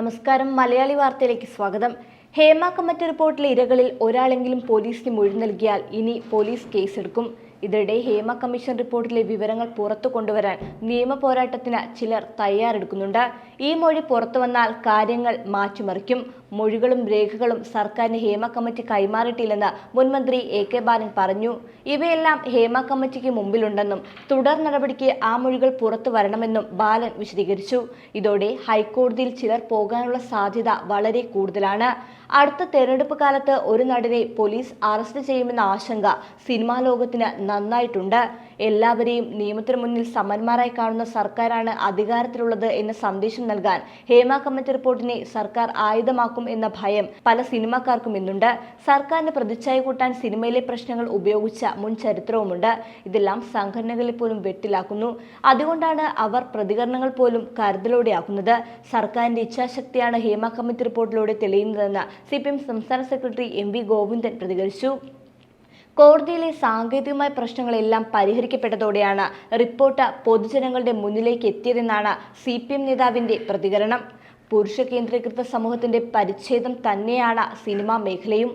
നമസ്കാരം. മലയാളി വാർത്തയിലേക്ക് സ്വാഗതം. ഹേമ കമ്മിറ്റി റിപ്പോർട്ടിലെ ഇരകളിൽ ഒരാളെങ്കിലും പോലീസിന് മൊഴി നൽകിയാൽ ഇനി പോലീസ് കേസെടുക്കും. ഇതിനിടെ ഹേമ കമ്മീഷൻ റിപ്പോർട്ടിലെ വിവരങ്ങൾ പുറത്തു കൊണ്ടുവരാൻ നിയമ പോരാട്ടത്തിന് ചിലർ തയ്യാറെടുക്കുന്നുണ്ട്. ഈ മൊഴി പുറത്തു വന്നാൽ കാര്യങ്ങൾ മാറ്റിമറിക്കും. മൊഴികളും രേഖകളും സർക്കാരിന് ഹേമ കമ്മിറ്റി കൈമാറിയിട്ടില്ലെന്ന് മുൻമന്ത്രി എ കെ ബാലൻ പറഞ്ഞു. ഇവയെല്ലാം ഹേമ കമ്മിറ്റിക്ക് മുമ്പിലുണ്ടെന്നും തുടർ നടപടിക്ക് ആ മൊഴികൾ പുറത്തു വരണമെന്നും ബാലൻ വിശദീകരിച്ചു. ഇതോടെ ഹൈക്കോടതിയിൽ ചിലർ പോകാനുള്ള സാധ്യത വളരെ കൂടുതലാണ്. അടുത്ത തെരഞ്ഞെടുപ്പ് കാലത്ത് ഒരു നടനെ പോലീസ് അറസ്റ്റ് ചെയ്യുമെന്ന ആശങ്ക സിനിമാ ലോകത്തിന് നന്നായിട്ടുണ്ട്. എല്ലാവരെയും നിയമത്തിന് മുന്നിൽ സമന്മാരായി കാണുന്ന സർക്കാരാണ് അധികാരത്തിലുള്ളത് എന്ന സന്ദേശം നൽകാൻ ഹേമ കമ്മിറ്റി റിപ്പോർട്ടിനെ സർക്കാർ ആയുധമാക്കും എന്ന ഭയം പല സിനിമാക്കാർക്കും ഇന്നുണ്ട്. സർക്കാരിന് പ്രതിച്ഛായ കൂട്ടാൻ സിനിമയിലെ പ്രശ്നങ്ങൾ ഉപയോഗിച്ച മുൻ ചരിത്രവുമുണ്ട്. ഇതെല്ലാം സംഘടനകളെ പോലും വെട്ടിലാക്കുന്നു. അതുകൊണ്ടാണ് അവർ പ്രതികരണങ്ങൾ പോലും കരുതലോടെയാക്കുന്നത്. സർക്കാരിന്റെ ഇച്ഛാശക്തിയാണ് ഹേമ കമ്മിറ്റി റിപ്പോർട്ടിലൂടെ തെളിയുന്നതെന്ന് സി സംസ്ഥാന സെക്രട്ടറി എം വി ഗോവിന്ദൻ പ്രതികരിച്ചു. കോടതിയിലെ സാങ്കേതികമായ പ്രശ്നങ്ങളെല്ലാം പരിഹരിക്കപ്പെട്ടതോടെയാണ് റിപ്പോർട്ട് പൊതുജനങ്ങളുടെ മുന്നിലേക്ക് എത്തിയതെന്നാണ് സി പി എം നേതാവിന്റെ പ്രതികരണം. പുരുഷ കേന്ദ്രീകൃത സമൂഹത്തിന്റെ പരിച്ഛേദം തന്നെയാണ് സിനിമാ മേഖലയും.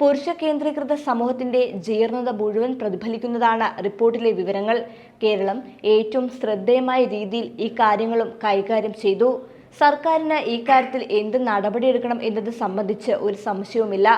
പുരുഷ കേന്ദ്രീകൃത സമൂഹത്തിന്റെ ജീർണത മുഴുവൻ പ്രതിഫലിക്കുന്നതാണ് റിപ്പോർട്ടിലെ വിവരങ്ങൾ. കേരളം ഏറ്റവും ശ്രദ്ധേയമായ രീതിയിൽ ഈ കാര്യങ്ങളും കൈകാര്യം ചെയ്തു. സർക്കാരിന് ഈ കാര്യത്തിൽ എന്ത് നടപടിയെടുക്കണം എന്നത് സംബന്ധിച്ച് ഒരു സംശയവുമില്ല.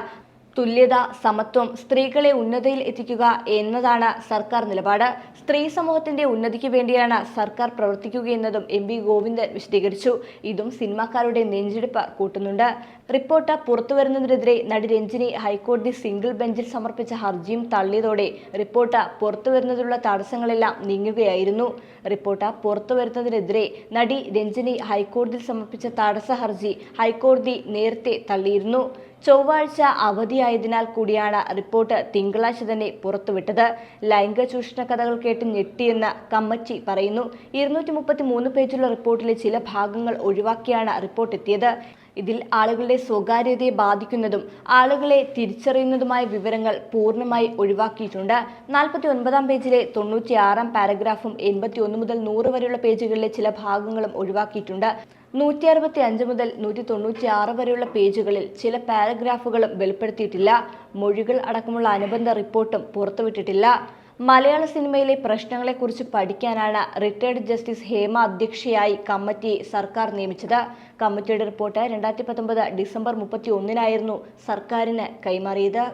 തുല്യത സമത്വം സ്ത്രീകളെ ഉന്നതയിൽ എത്തിക്കുക എന്നതാണ് സർക്കാർ നിലപാട്. സ്ത്രീ സമൂഹത്തിന്റെ ഉന്നതിക്ക് വേണ്ടിയാണ് സർക്കാർ പ്രവർത്തിക്കുകയെന്നതും എം വി ഗോവിന്ദൻ വിശദീകരിച്ചു. ഇതും സിനിമാക്കാരുടെ നെഞ്ചെടുപ്പ് കൂട്ടുന്നുണ്ട്. റിപ്പോർട്ട് പുറത്തുവരുന്നതിനെതിരെ നടി രഞ്ജിനി ഹൈക്കോടതി സിംഗിൾ ബെഞ്ചിൽ സമർപ്പിച്ച ഹർജിയും തള്ളിയതോടെ റിപ്പോർട്ട് പുറത്തുവരുന്നതിനുള്ള തടസ്സങ്ങളെല്ലാം നീങ്ങുകയായിരുന്നു. റിപ്പോർട്ട് പുറത്തുവരുന്നതിനെതിരെ നടി രഞ്ജിനി ഹൈക്കോടതിയിൽ സമർപ്പിച്ച തടസ്സ ഹർജി ഹൈക്കോടതി നേരത്തെ തള്ളിയിരുന്നു. ചൊവ്വാഴ്ച അവധിയായതിനാൽ കൂടിയാണ് റിപ്പോർട്ട് തിങ്കളാഴ്ച തന്നെ പുറത്തുവിട്ടത്. ലൈംഗിക ചൂഷണ കഥകൾ കേട്ട് ഞെട്ടിയെന്ന് കമ്മച്ചി പറയുന്നു. ഇരുന്നൂറ്റി മുപ്പത്തി മൂന്ന് പേജുള്ള റിപ്പോർട്ടിലെ ചില ഭാഗങ്ങൾ ഒഴിവാക്കിയാണ് റിപ്പോർട്ട് എത്തിയത് ഇതിൽ ആളുകളുടെ സ്വകാര്യതയെ ബാധിക്കുന്നതും ആളുകളെ തിരിച്ചറിയുന്നതുമായ വിവരങ്ങൾ പൂർണമായി ഒഴിവാക്കിയിട്ടുണ്ട്. നാൽപ്പത്തി ഒൻപതാം പേജിലെ തൊണ്ണൂറ്റിയാറാം പാരഗ്രാഫും എൺപത്തി ഒന്ന് മുതൽ നൂറ് വരെയുള്ള പേജുകളിലെ ചില ഭാഗങ്ങളും ഒഴിവാക്കിയിട്ടുണ്ട്. നൂറ്റി അറുപത്തി അഞ്ച് മുതൽ നൂറ്റി തൊണ്ണൂറ്റി ആറ് വരെയുള്ള പേജുകളിൽ ചില പാരഗ്രാഫുകളും വെളിപ്പെടുത്തിയിട്ടില്ല. മൊഴികൾ അടക്കമുള്ള അനുബന്ധ റിപ്പോർട്ടും പുറത്തുവിട്ടിട്ടില്ല. മലയാള സിനിമയിലെ പ്രശ്നങ്ങളെക്കുറിച്ച് പഠിക്കാനാണ് റിട്ടയർഡ് ജസ്റ്റിസ് ഹേമ അധ്യക്ഷയായി കമ്മിറ്റി സർക്കാർ നിയമിച്ചത്. കമ്മിറ്റിയുടെ റിപ്പോർട്ട് രണ്ടായിരത്തി പത്തൊമ്പത് ഡിസംബർ മുപ്പത്തി ഒന്നിനായിരുന്നു സർക്കാരിന് കൈമാറിയത്.